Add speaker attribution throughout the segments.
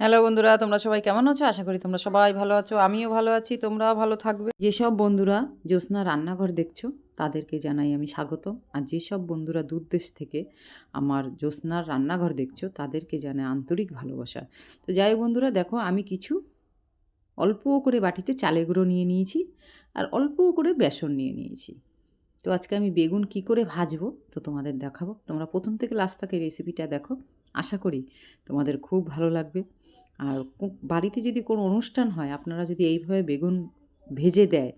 Speaker 1: Hello বন্ধুরা, তোমরা সবাই কেমন আছো? আশা করি তোমরা সবাই ভালো আছো, আমিও ভালো আছি, তোমরাও ভালো থাকবে। যেসব বন্ধুরা জ্যোৎস্না রান্নাঘর দেখছ, তাদেরকে জানাই আমি স্বাগত। আর যেসব বন্ধুরা দূর দেশ থেকে আমার জ্যোৎস্নার রান্নাঘর দেখছ, তাদেরকে জানাই আন্তরিক ভালোবাসা। তো যাই বন্ধুরা, দেখো আমি কিছু অল্প করে বাটিতে চালে গুঁড়ো নিয়ে নিয়েছি আর অল্প করে বেসন নিয়ে নিয়েছি। তো আজকে আমি বেগুন কি করে ভাজবো, তো তোমাদের দেখাবো। তোমরা প্রথম থেকে লাস্ট থেকে রেসিপিটা দেখো। আশা করি তোমাদের খুব ভালো লাগবে। আর বাড়িতে যদি কোনো অনুষ্ঠান হয়, আপনারা যদি এইভাবে বেগুন ভেজে দেয়,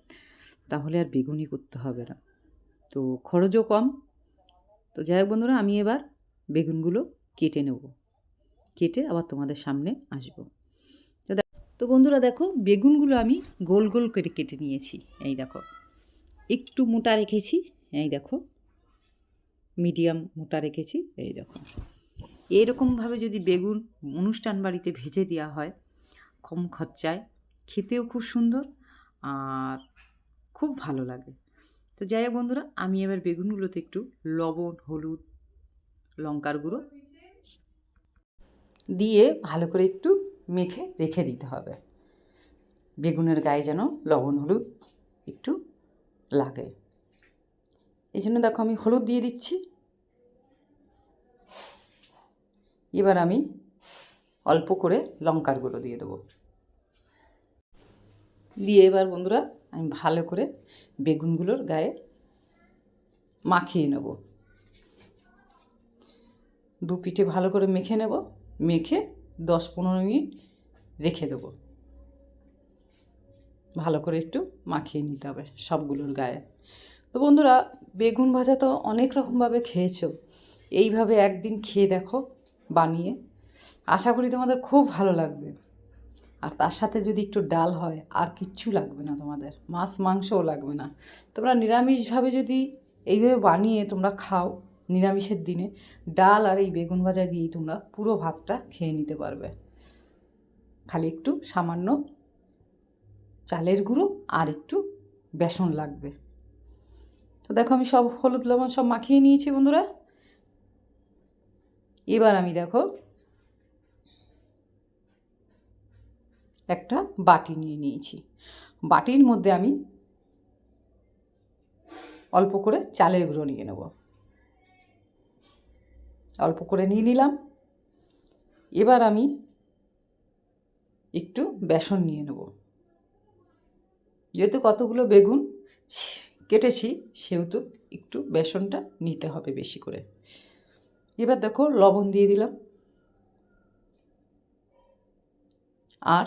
Speaker 1: তাহলে আর বেগুনই করতে হবে না। তো খরচও কম। তো যাই হোক বন্ধুরা, আমি এবার বেগুনগুলো কেটে নেব। কেটে আবার তোমাদের সামনে আসব। তো তো বন্ধুরা দেখো, বেগুনগুলো আমি গোল গোল করে কেটে নিয়েছি। এই দেখো, একটু মোটা রেখেছি। এই দেখো, মিডিয়াম মোটা রেখেছি। এই দেখো। এরকমভাবে যদি বেগুন অনুষ্ঠান বাড়িতে ভেজে দেওয়া হয়, কম খরচায়, খেতেও খুব সুন্দর আর খুব ভালো লাগে। তো যাই হোক বন্ধুরা, আমি এবার বেগুনগুলোতে একটু লবণ, হলুদ, লঙ্কার গুঁড়ো দিয়ে ভালো করে একটু মেখে রেখে দিতে হবে। বেগুনের গায়ে যেন লবণ, হলুদ একটু লাগে। এই জন্য দেখো আমি হলুদ দিয়ে দিচ্ছি। এবার আমি অল্প করে লঙ্কার গুঁড়ো দিয়ে দেবো। দিয়ে এবার বন্ধুরা আমি ভালো করে বেগুনগুলোর গায়ে মাখিয়ে নেব। দু পিঠে ভালো করে মেখে নেব, মেখে দশ পনেরো মিনিট রেখে দেব। ভালো করে একটু মাখিয়ে নিতে হবে সবগুলোর গায়ে। তো বন্ধুরা, বেগুন ভাজা তো অনেক রকমভাবে খেয়েছো। এইভাবে একদিন খেয়ে দেখো। বানিয়ে। আশা করি তোমাদের খুব ভালো লাগবে। আর তার সাথে যদি একটু ডাল হয়, আর কিচ্ছু লাগবে না তোমাদের। মাছ, মাংসও লাগবে না। তোমরা নিরামিষভাবে যদি এইভাবে বানিয়ে তোমরা খাও নিরামিষের দিনে, ডাল আর এই বেগুন ভাজা দিয়েই তোমরা পুরো ভাতটা খেয়ে নিতে পারবে। খালি একটু সামান্য চালের গুঁড়ো আর একটু বেসন লাগবে। তো দেখো আমি সব হলুদ লবণ সব মাখিয়ে নিয়েছি বন্ধুরা। এবার আমি দেখো একটা বাটি নিয়ে নিয়েছি। বাটির মধ্যে আমি অল্প করে চালের গুঁড়ো নিয়ে নেব। অল্প করে নিয়ে নিলাম। এবার আমি একটু বেসন নিয়ে নেব। যেহেতু কতগুলো বেগুন কেটেছি, সেহেতু একটু বেসনটা নিতে হবে বেশি করে। এবার দেখো লবণ দিয়ে দিলাম। আর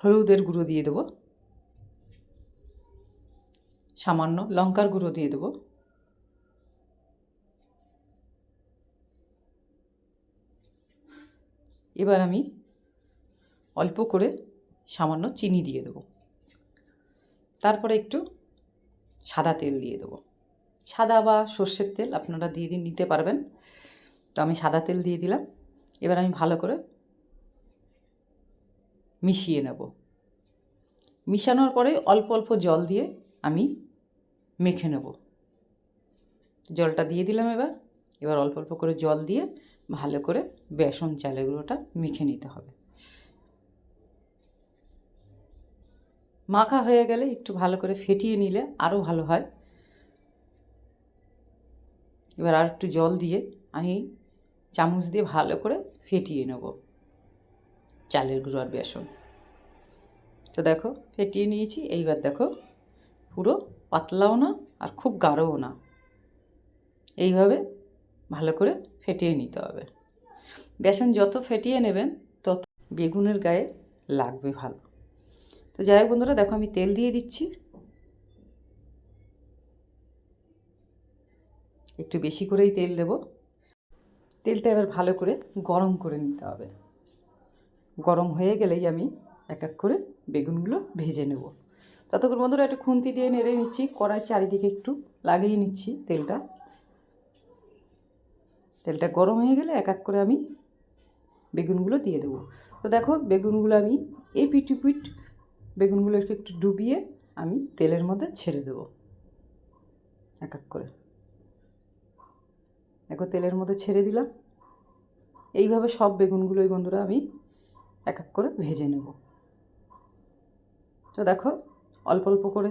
Speaker 1: হলুদের গুঁড়ো দিয়ে দেবো। সামান্য লঙ্কার গুঁড়ো দিয়ে দেবো। এবার আমি অল্প করে সামান্য চিনি দিয়ে দেবো। তারপরে একটু সাদা তেল দিয়ে দেবো। সাদা বা সর্ষের তেল আপনারা দিয়ে দিন, নিতে পারবেন। তো আমি সাদা তেল দিয়ে দিলাম। এবার আমি ভালো করে মিশিয়ে নেব। মিশানোর পরে অল্প অল্প জল দিয়ে আমি মেখে নেব। জলটা দিয়ে দিলাম এবার। এবার অল্প অল্প করে জল দিয়ে ভালো করে বেসন চালেগুলোটা মেখে নিতে হবে। মাখা হয়ে গেলে একটু ভালো করে ফেটিয়ে নিলে আরও ভালো হয়। এবার আর একটু জল দিয়ে আমি চামচ দিয়ে ভালো করে ফেটিয়ে নেব চালের গুঁড়ো আর বেসন। তো দেখো, ফেটিয়ে নিয়েছি। এইবার দেখো, পুরো পাতলাও না আর খুব গাঢ়ও না। এইভাবে ভালো করে ফেটিয়ে নিতে হবে। বেসন যত ফেটিয়ে নেবেন, তত বেগুনের গায়ে লাগবে ভালো। তো যাই হোক বন্ধুরা, দেখো আমি তেল দিয়ে দিচ্ছি। একটু বেশি করেই তেল দেব। তেলটা এবার ভালো করে গরম করে নিতে হবে। গরম হয়ে গেলেই আমি এক এক করে বেগুনগুলো ভেজে নেব। ততক্ষণ বন্ধুরা একটু খুন্তি দিয়ে নেড়ে নিচ্ছি, কড়াই চারিদিকে একটু লাগিয়ে নিচ্ছি তেলটা। তেলটা গরম হয়ে গেলে এক এক করে আমি বেগুনগুলো দিয়ে দেবো। তো দেখো, বেগুনগুলো আমি এই পিট পিট বেগুনগুলো একটু একটু ডুবিয়ে আমি তেলের মধ্যে ছেড়ে দেবো। এক এক করে। দেখো তেলের মধ্যে ছেড়ে দিলাম। এইভাবে সব বেগুনগুলোই বন্ধুরা আমি এক এক করে ভেজে নেব। তো দেখো, অল্প অল্প করে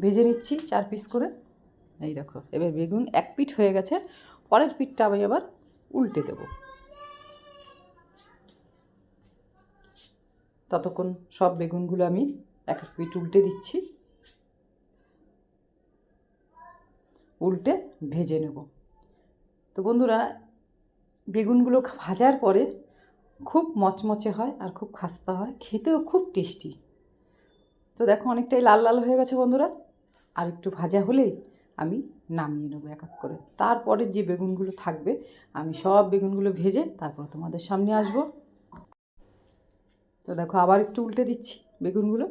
Speaker 1: ভেজে নিচ্ছি চার পিস করে। এই দেখো, এবার বেগুন এক পিঠ হয়ে গেছে, পরের পিঠটা আমি আবার উল্টে দেব। ততক্ষণ সব বেগুনগুলো আমি এক এক পিঠ উল্টে দিচ্ছি। উল্টে ভেজে নেব। তো বন্ধুরা, বেগুনগুলো ভাজার পরে খুব মচমচে হয় আর খুব খাস্তা হয়, খেতেও খুব টেস্টি। তো দেখো, অনেকটাই লাল লাল হয়ে গেছে বন্ধুরা। আর একটু ভাজা হলেই আমি নামিয়ে নেব এক এক করে। তারপরে যে বেগুনগুলো থাকবে, আমি সব বেগুনগুলো ভেজে তারপর তোমাদের সামনে আসব। তো দেখো, আবার একটু উল্টে দিচ্ছি বেগুনগুলো।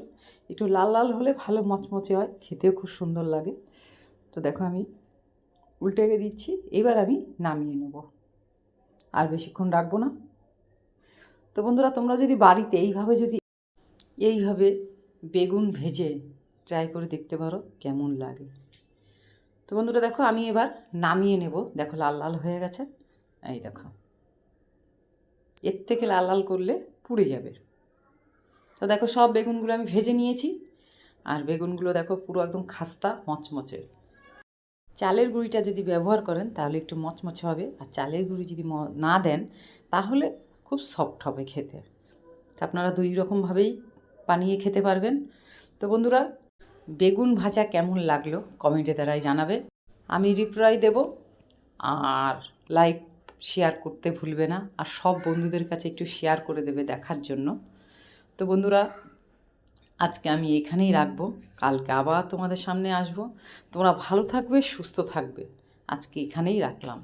Speaker 1: একটু লাল লাল হলে ভালো মচমচে হয়, খেতেও খুব সুন্দর লাগে। তো দেখো, আমি উল্টে দিচ্ছি, এবার আমি নামিয়ে নেব। আর বেশিক্ষণ রাখব না। তো বন্ধুরা, তোমরা যদি বাড়িতে এইভাবে যদি এইভাবে বেগুন ভেজে ট্রাই করে দেখতে পারো কেমন লাগে। তো বন্ধুরা, দেখো আমি এবার নামিয়ে নেব। দেখো লাল লাল হয়ে গেছে। এই দেখো। এর থেকে লাল লাল করলে পুড়ে যাবে। তো দেখো সব বেগুনগুলো আমি ভেজে নিয়েছি। আর বেগুনগুলো দেখো পুরো একদম খাস্তা মচমচে। চালের গুঁড়িটা যদি ব্যবহার করেন, তাহলে একটু মচমচে হবে। আর চালের গুঁড়ি যদি না দেন, তাহলে খুব সফট হবে খেতে। আপনারা দুই রকমভাবেই বানিয়ে খেতে পারবেন। তো বন্ধুরা, বেগুন ভাজা কেমন লাগল কমেন্টে দ্বারাই জানাবে। আমি রিপ্লাই দেব। আর লাইক শেয়ার করতে ভুলবে না। আর সব বন্ধুদের কাছে একটু শেয়ার করে দেবে দেখার জন্য। তো বন্ধুরা আজকে আমি এখানেই রাখব। কালকে আবার তোমাদের সামনে আসব। তোমরা ভালো থাকবে, সুস্থ থাকবে। আজকে এখানেই রাখলাম।